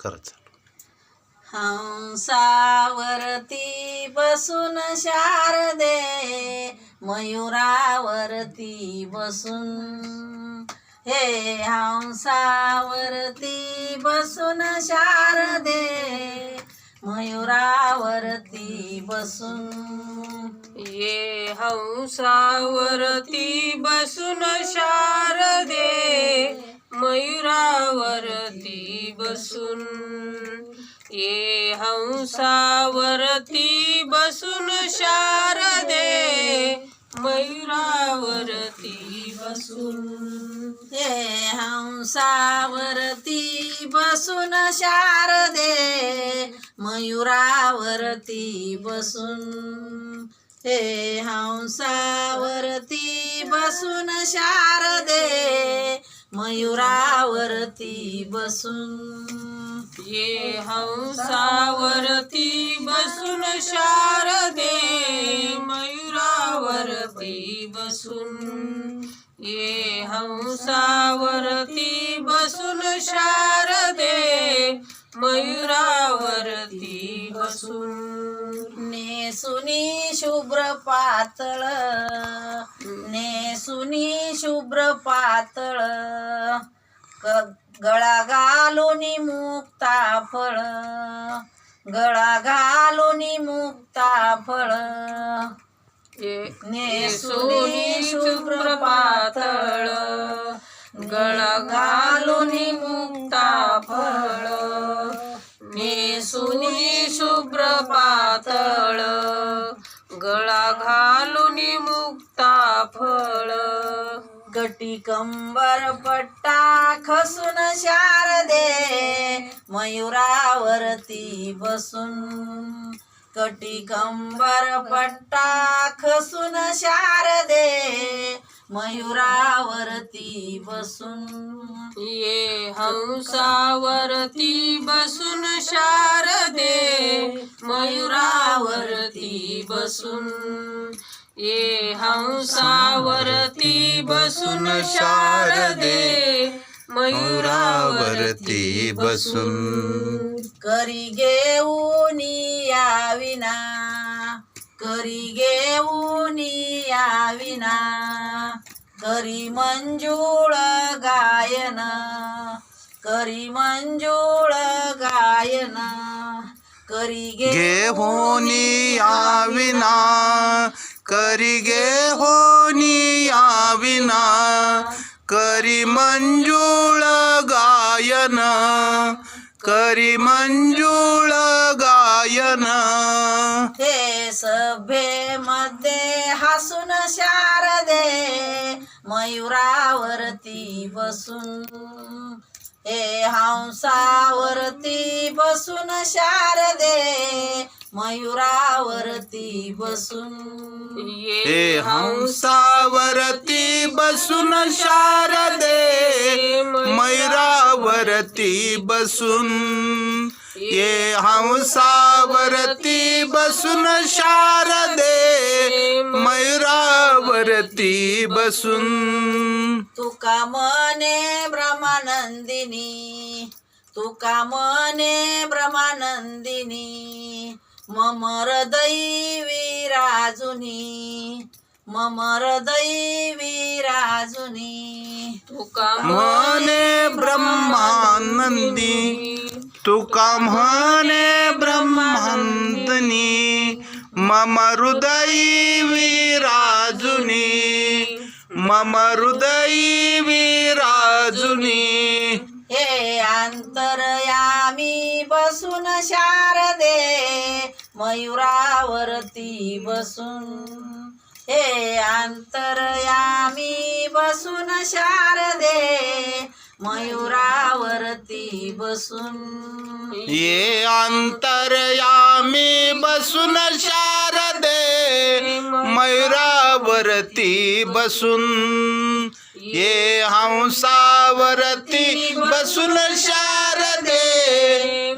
करा चालू हंसावरती बसून शारदे मयुरावरती बसून. हे हंसावरती बसून शारदे मयुरावरती बसून. ये हंसावरती बसून शारदे बसून ये हंसावरती बसून शारदे मयुरावरती बसून. हे हंसावरती बसून शारदे मयुरावरती बसून. हे हंसावरती बसून शारदे मयुरावरती बसून. ये हंसावरती बसून शारदे मयुरावरती बसून. ये हंसावरती बसून शारदे मयुरावरती बसून. नेसुनी शुभ्र पातळ नेसुनी शुभ्र पातळ गळा घालून मुक्ता फळ. गळा घालून मुक्ता फळ. नेसुनी शुभ्र पातळ गळा घालून मुक्ता फळ. नेसुनी शुभ्र पातळ गळा घालून मुक्ता फळ. कटी कंबर पट्टा खसून शारदे मयुरावरती बसून. कटी कंबर पट्टा खसून शारदे मयुरावरती बसून. ये हंसावरती बसून शारदे मयुरावरती बसून. ये हंसावरती बसून शारदे मयुरावरती बसून करी घेऊन याविना करी घेऊन याविना करी मंजुळ गायन करी मंजुळ गायन करी घेऊन याविना करिगे होनिया विना करी मंजुळ गायन करी मंजुळ गायन हे सभेमध्ये हसून शारदे मयुरावरती बसून हे हंसावरती बसून शारदे मयुरावरती बसून. हे हंसावरती बसून शारदे मैरावरती बसून. ये हंसावरती बसून शारदे मैरावरती बसून. तुका मने ब्रह्मानंदिनी तुका मने ब्रह्मानंदिनी मम हृदयी विराजुनी मम हृदयी विराजुनी। तुका म्हणे ब्रह्मानंदी तुका म्हणे ब्रह्मानंदनी मम हृदयी विराजुनी मम हृदयी विराजुनी। हे अंतरयामी बसून शारदे मयुरावरती बसून. हे अंतरयामी बसून शारदे मयुरावरती बसून. ये अंतरयामी बसून शारदे मयुरावरती बसून. ये हंसावरती बसून शारदे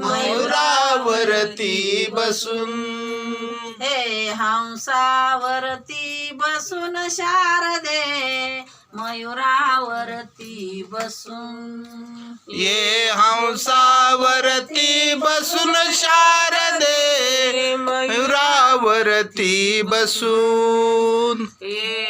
मैरावरती बसून. हे हंसावरती बसून शारदे मयुरावरती बसून. ये हंसा मयुरावरती बसून शारदे मयुरावरती बसून. ये